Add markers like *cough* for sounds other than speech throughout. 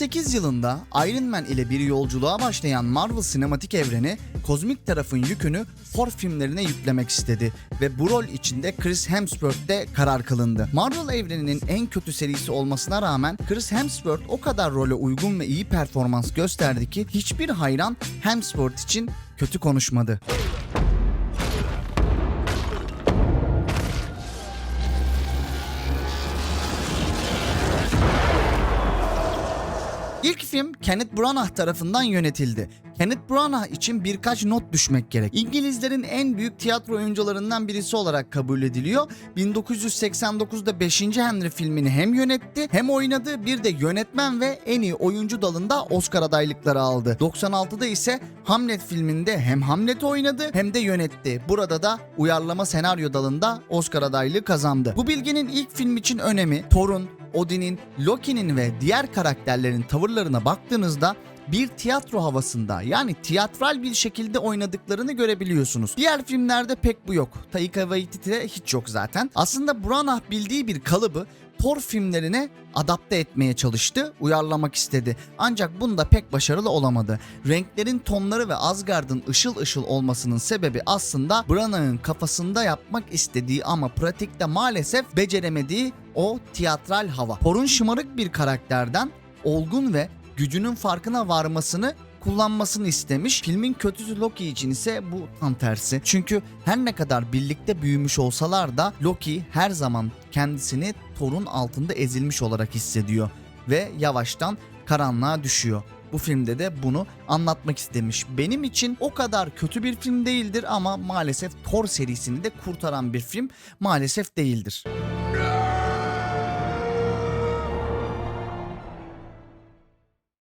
2008 yılında Iron Man ile bir yolculuğa başlayan Marvel sinematik evreni kozmik tarafın yükünü Thor filmlerine yüklemek istedi ve bu rol içinde Chris Hemsworth'te karar kılındı. Marvel evreninin en kötü serisi olmasına rağmen Chris Hemsworth o kadar role uygun ve iyi performans gösterdi ki hiçbir hayran Hemsworth için kötü konuşmadı. İlk film Kenneth Branagh tarafından yönetildi. Kenneth Branagh için birkaç not düşmek gerek. İngilizlerin en büyük tiyatro oyuncularından birisi olarak kabul ediliyor. 1989'da 5. Henry filmini hem yönetti hem oynadı. Bir de yönetmen ve en iyi oyuncu dalında Oscar adaylıkları aldı. 96'da ise Hamlet filminde hem Hamlet oynadı hem de yönetti. Burada da uyarlama senaryo dalında Oscar adaylığı kazandı. Bu bilginin ilk film için önemi Thor'un, Odin'in, Loki'nin ve diğer karakterlerin tavırlarına baktığınızda bir tiyatro havasında yani tiyatral bir şekilde oynadıklarını görebiliyorsunuz. Diğer filmlerde pek bu yok. Taika Waititi'de hiç yok zaten. Aslında Branagh bildiği bir kalıbı Thor filmlerine adapte etmeye çalıştı, uyarlamak istedi. Ancak bunda pek başarılı olamadı. Renklerin tonları ve Asgard'ın ışıl ışıl olmasının sebebi aslında Branagh'ın kafasında yapmak istediği ama pratikte maalesef beceremediği o tiyatral hava. Thor'un şımarık bir karakterden olgun ve gücünün farkına varmasını kullanmasını istemiş. Filmin kötüsü Loki için ise bu tam tersi. Çünkü her ne kadar birlikte büyümüş olsalar da Loki her zaman kendisini Thor'un altında ezilmiş olarak hissediyor ve yavaştan karanlığa düşüyor. Bu filmde de bunu anlatmak istemiş. Benim için o kadar kötü bir film değildir ama maalesef Thor serisini de kurtaran bir film maalesef değildir.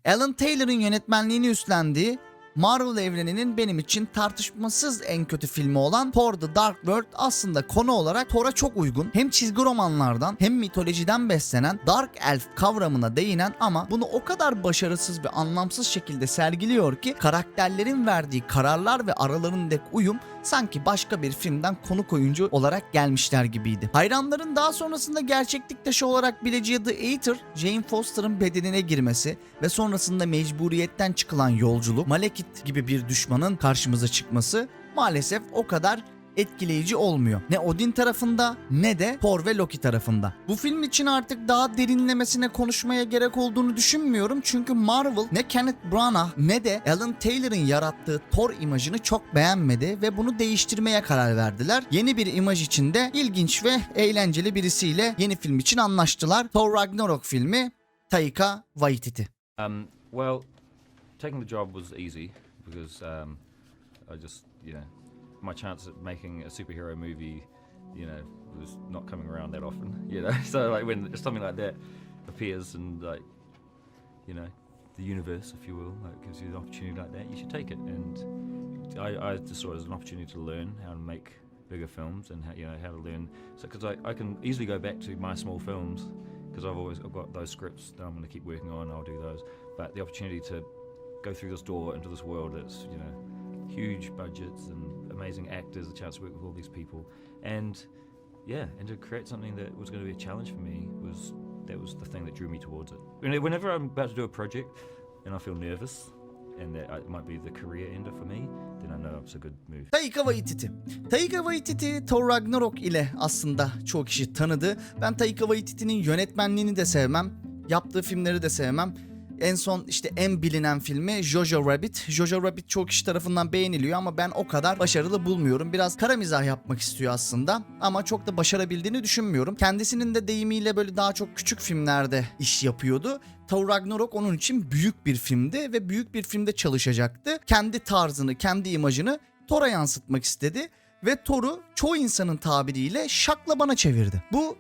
Alan Taylor'ın yönetmenliğini üstlendiği Marvel evreninin benim için tartışmasız en kötü filmi olan Thor The Dark World aslında konu olarak Thor'a çok uygun. Hem çizgi romanlardan hem mitolojiden beslenen Dark Elf kavramına değinen ama bunu o kadar başarısız ve anlamsız şekilde sergiliyor ki karakterlerin verdiği kararlar ve aralarındaki uyum sanki başka bir filmden konuk oyuncu olarak gelmişler gibiydi. Hayranların daha sonrasında gerçeklik taşı olarak bileceği The Eater, Jane Foster'ın bedenine girmesi ve sonrasında mecburiyetten çıkılan yolculuk, Malekith gibi bir düşmanın karşımıza çıkması maalesef o kadar etkileyici olmuyor. Ne Odin tarafında ne de Thor ve Loki tarafında. Bu film için artık daha derinlemesine konuşmaya gerek olduğunu düşünmüyorum. Çünkü Marvel ne Kenneth Branagh ne de Alan Taylor'ın yarattığı Thor imajını çok beğenmedi ve bunu değiştirmeye karar verdiler. Yeni bir imaj için de ilginç ve eğlenceli birisiyle yeni film için anlaştılar. Thor Ragnarok filmi Taika Waititi. Um, well, taking the job was easy because um, I just, you my chance at making a superhero movie, you know, was not coming around that often, *laughs* you know. *laughs* So like when something like that appears and like, you know, the universe, if you will, like gives you an opportunity like that, you should take it. And I, I just saw it as an opportunity to learn how to make bigger films and how, you know how to learn. So because I, I can easily go back to my small films because I've always I've got those scripts that I'm going to keep working on. I'll do those. But the opportunity to go through this door into this world that's you know huge budgets and amazing actors, a chance to work with all these people, and yeah, and to create something that was going to be a challenge for me was that was the thing that drew me towards it. When- Whenever I'm about to do a project and I feel nervous and that might be the career ender for me, then I know it's a good move. Taika Waititi. Taika Waititi Thor Ragnarok ile aslında çoğu kişi tanıdı. Ben Taika Waititi'nin yönetmenliğini de sevmem. Yaptığı filmleri de sevmem. En son işte en bilinen filmi Jojo Rabbit. Jojo Rabbit çoğu kişi tarafından beğeniliyor ama ben o kadar başarılı bulmuyorum. Biraz kara mizah yapmak istiyor aslında ama çok da başarabildiğini düşünmüyorum. Kendisinin de deyimiyle böyle daha çok küçük filmlerde iş yapıyordu. Thor Ragnarok onun için büyük bir filmdi ve büyük bir filmde çalışacaktı. Kendi tarzını, kendi imajını Thor'a yansıtmak istedi ve Thor'u çoğu insanın tabiriyle şaklabana çevirdi. Bu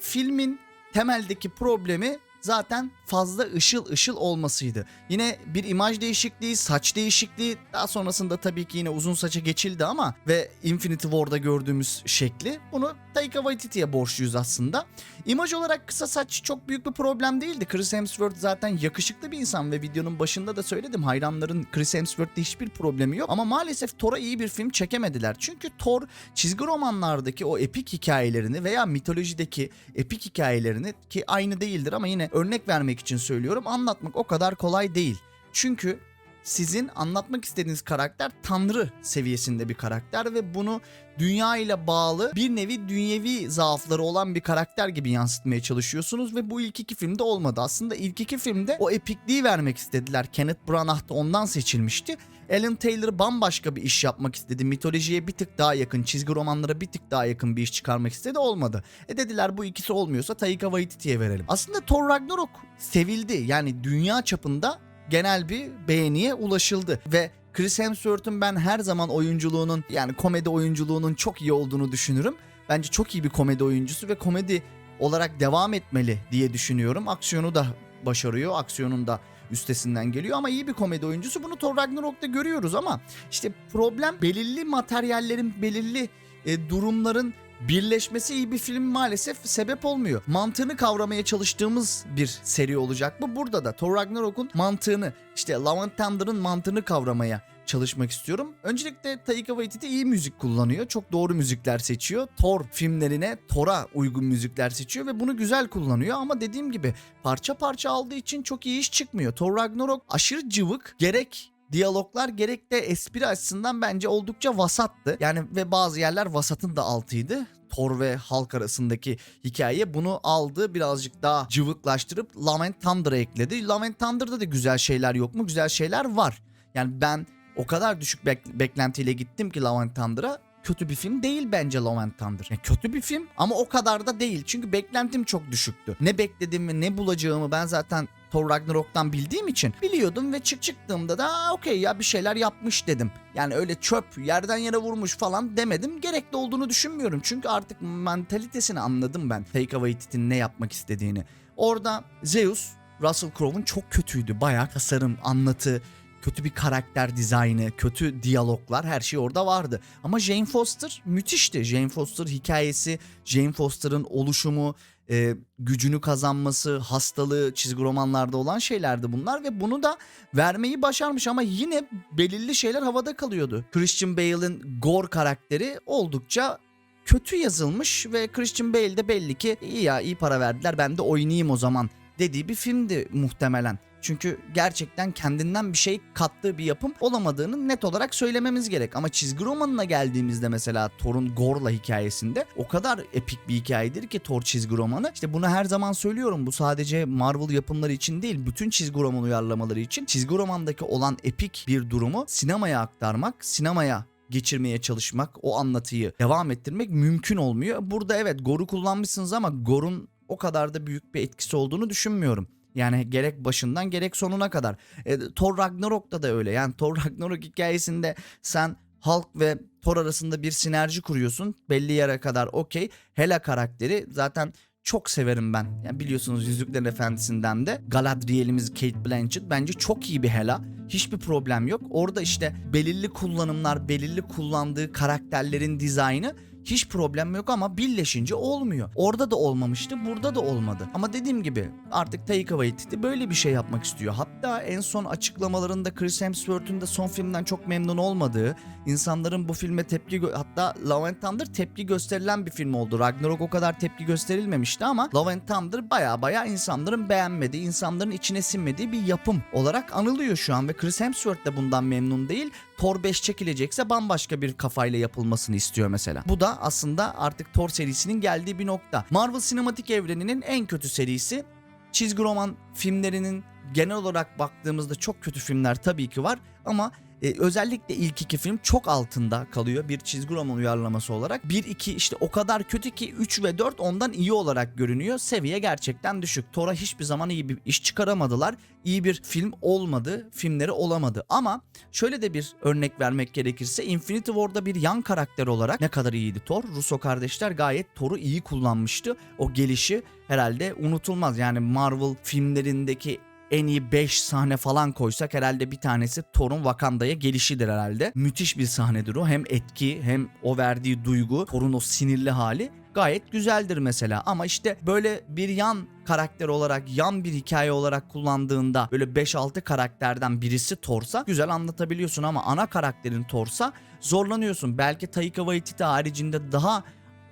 filmin temeldeki problemi zaten fazla ışıl ışıl olmasıydı. Yine bir imaj değişikliği, saç değişikliği, daha sonrasında tabii ki yine uzun saça geçildi ama ve Infinity War'da gördüğümüz şekli bunu Taika Waititi'ye borçluyuz aslında. İmaj olarak kısa saç çok büyük bir problem değildi. Chris Hemsworth zaten yakışıklı bir insan ve videonun başında da söyledim hayranların Chris Hemsworth'te hiçbir problemi yok. Ama maalesef Thor'a iyi bir film çekemediler. Çünkü Thor çizgi romanlardaki o epik hikayelerini veya mitolojideki epik hikayelerini ki aynı değildir ama yine örnek vermek için söylüyorum. Anlatmak o kadar kolay değil. Çünkü sizin anlatmak istediğiniz karakter tanrı seviyesinde bir karakter ve bunu dünya ile bağlı bir nevi dünyevi zaafları olan bir karakter gibi yansıtmaya çalışıyorsunuz ve bu ilk iki filmde olmadı. Aslında ilk iki filmde o epikliği vermek istediler. Kenneth Branagh da ondan seçilmişti. Alan Taylor bambaşka bir iş yapmak istedi. Mitolojiye bir tık daha yakın, çizgi romanlara bir tık daha yakın bir iş çıkarmak istedi. Olmadı. E dediler bu ikisi olmuyorsa Taika Waititi'ye verelim. Aslında Thor Ragnarok sevildi. Yani dünya çapında genel bir beğeniye ulaşıldı ve Chris Hemsworth'un ben her zaman oyunculuğunun yani komedi oyunculuğunun çok iyi olduğunu düşünürüm. Bence çok iyi bir komedi oyuncusu ve komedi olarak devam etmeli diye düşünüyorum. Aksiyonu da başarıyor. Aksiyonun da üstesinden geliyor ama iyi bir komedi oyuncusu. Bunu Thor Ragnarok'ta görüyoruz ama işte problem belirli materyallerin, belirli e, durumların birleşmesi iyi bir film maalesef sebep olmuyor. Mantığını kavramaya çalıştığımız bir seri olacak bu. Burada da Thor Ragnarok'un mantığını işte Love and Thunder'ın mantığını kavramaya çalışmak istiyorum. Öncelikle Taika Waititi iyi müzik kullanıyor. Çok doğru müzikler seçiyor. Thor filmlerine Thor'a uygun müzikler seçiyor ve bunu güzel kullanıyor ama dediğim gibi parça parça aldığı için çok iyi iş çıkmıyor. Thor Ragnarok aşırı cıvık. Gerek diyaloglar gerek de espri açısından bence oldukça vasattı. Yani ve bazı yerler vasatın da altıydı. Thor ve halk arasındaki hikaye bunu aldı birazcık daha cıvıklaştırıp Love and Thunder'a ekledi. Love and Thunder'da da güzel şeyler yok mu? Güzel şeyler var. Yani ben o kadar düşük bek- beklentiyle gittim ki Love and Thunder'a kötü bir film değil bence Love and Thunder. Yani kötü bir film ama o kadar da değil. Çünkü beklentim çok düşüktü. Ne beklediğimi ne bulacağımı ben zaten Thor Ragnarok'tan bildiğim için biliyordum ve çık çıktığımda da "Aa, okey ya bir şeyler yapmış dedim. Yani öyle çöp yerden yere vurmuş falan demedim. Gerekli olduğunu düşünmüyorum. Çünkü artık mentalitesini anladım ben. Taika Waititi'nin ne yapmak istediğini. Orada Zeus Russell Crowe'un çok kötüydü. Bayağı tasarım, anlatı, kötü bir karakter dizaynı, kötü diyaloglar her şey orada vardı. Ama Jane Foster müthişti. Jane Foster hikayesi, Jane Foster'ın oluşumu, e, gücünü kazanması, hastalığı çizgi romanlarda olan şeylerdi bunlar ve bunu da vermeyi başarmış ama yine belirli şeyler havada kalıyordu. Christian Bale'ın Gore karakteri oldukça kötü yazılmış ve Christian Bale de belli ki iyi ya iyi para verdiler ben de oynayayım o zaman dediği bir filmdi muhtemelen. Çünkü gerçekten kendinden bir şey kattığı bir yapım olamadığını net olarak söylememiz gerek. Ama çizgi romanına geldiğimizde mesela Thor'un Gor'la hikayesinde o kadar epik bir hikayedir ki Thor çizgi romanı. İşte bunu her zaman söylüyorum. Bu sadece Marvel yapımları için değil, bütün çizgi roman uyarlamaları için çizgi romandaki olan epik bir durumu sinemaya aktarmak, sinemaya geçirmeye çalışmak, o anlatıyı devam ettirmek mümkün olmuyor. Burada evet Gor'u kullanmışsınız ama Gor'un o kadar da büyük bir etkisi olduğunu düşünmüyorum. Yani gerek başından gerek sonuna kadar. E, Thor Ragnarok'ta da öyle. Yani Thor Ragnarok hikayesinde sen Hulk ve Thor arasında bir sinerji kuruyorsun. Belli yere kadar okey. Hela karakteri zaten çok severim ben. Yani biliyorsunuz Yüzüklerin Efendisi'nden de Galadriel'imiz Kate Blanchett bence çok iyi bir Hela. Hiçbir problem yok. Orada işte belirli kullanımlar, belirli kullandığı karakterlerin dizaynı hiç problem yok ama birleşince olmuyor. Orada da olmamıştı, burada da olmadı. Ama dediğim gibi artık Taika Waititi böyle bir şey yapmak istiyor. Hatta en son açıklamalarında Chris Hemsworth'un da son filmden çok memnun olmadığı, insanların bu filme tepki hatta Love and Thunder tepki gösterilen bir film oldu. Ragnarok o kadar tepki gösterilmemişti ama Love and Thunder baya baya insanların beğenmediği, insanların içine sinmediği bir yapım olarak anılıyor şu an ve Chris Hemsworth de bundan memnun değil. Thor 5 çekilecekse bambaşka bir kafayla yapılmasını istiyor mesela. Bu da aslında artık Thor serisinin geldiği bir nokta. Marvel sinematik evreninin en kötü serisi. Çizgi roman filmlerinin genel olarak baktığımızda çok kötü filmler tabii ki var ama e, özellikle ilk iki film çok altında kalıyor bir çizgi roman uyarlaması olarak. 1-2 işte o kadar kötü ki 3 ve 4 ondan iyi olarak görünüyor. Seviye gerçekten düşük. Thor'a hiçbir zaman iyi bir iş çıkaramadılar. İyi bir film olmadı, filmleri olamadı. Ama şöyle de bir örnek vermek gerekirse Infinity War'da bir yan karakter olarak ne kadar iyiydi Thor. Russo kardeşler gayet Thor'u iyi kullanmıştı. O gelişi herhalde unutulmaz. Yani Marvel filmlerindeki en iyi 5 sahne falan koysak herhalde bir tanesi Thor'un Wakanda'ya gelişidir herhalde. Müthiş bir sahnedir o. Hem etki hem o verdiği duygu, Thor'un o sinirli hali gayet güzeldir mesela. Ama işte böyle bir yan karakter olarak, yan bir hikaye olarak kullandığında böyle 5-6 karakterden birisi Thor'sa güzel anlatabiliyorsun ama ana karakterin Thor'sa zorlanıyorsun. Belki Taika Waititi haricinde daha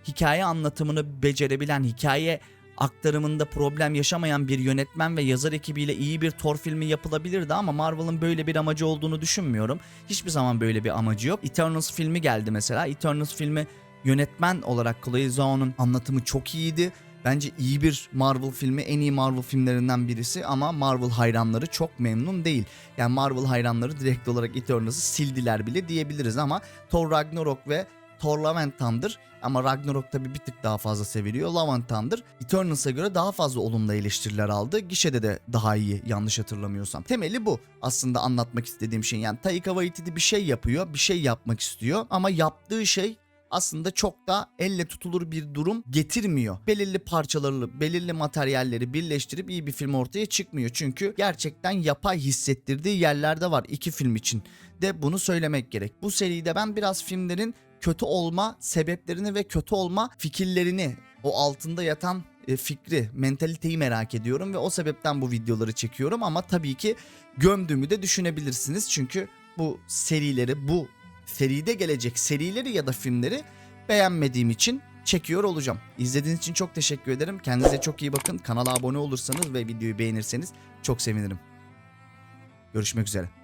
hikaye anlatımını becerebilen, hikaye aktarımında problem yaşamayan bir yönetmen ve yazar ekibiyle iyi bir Thor filmi yapılabilirdi ama Marvel'ın böyle bir amacı olduğunu düşünmüyorum. Hiçbir zaman böyle bir amacı yok. Eternals filmi geldi mesela. Eternals filmi yönetmen olarak Chloe Zhao'nun anlatımı çok iyiydi. Bence iyi bir Marvel filmi, en iyi Marvel filmlerinden birisi ama Marvel hayranları çok memnun değil. Yani Marvel hayranları direkt olarak Eternals'ı sildiler bile diyebiliriz ama Thor Ragnarok ve Thor Thunder ama Ragnarok tabi bir tık daha fazla seviliyor. Thunder Eternals'a göre daha fazla olumlu eleştiriler aldı. Gişede de daha iyi yanlış hatırlamıyorsam. Temeli bu aslında anlatmak istediğim şey. Yani Taika Waititi bir şey yapıyor, bir şey yapmak istiyor ama yaptığı şey aslında çok da elle tutulur bir durum getirmiyor. Belirli parçaları, belirli materyalleri birleştirip iyi bir film ortaya çıkmıyor. Çünkü gerçekten yapay hissettirdiği yerlerde var iki film için de bunu söylemek gerek. Bu seride ben biraz filmlerin kötü olma sebeplerini ve kötü olma fikirlerini, o altında yatan e, fikri, mentaliteyi merak ediyorum ve o sebepten bu videoları çekiyorum ama tabii ki gömdüğümü de düşünebilirsiniz. Çünkü bu serileri, bu seride gelecek serileri ya da filmleri beğenmediğim için çekiyor olacağım. İzlediğiniz için çok teşekkür ederim. Kendinize çok iyi bakın. Kanala abone olursanız ve videoyu beğenirseniz çok sevinirim. Görüşmek üzere.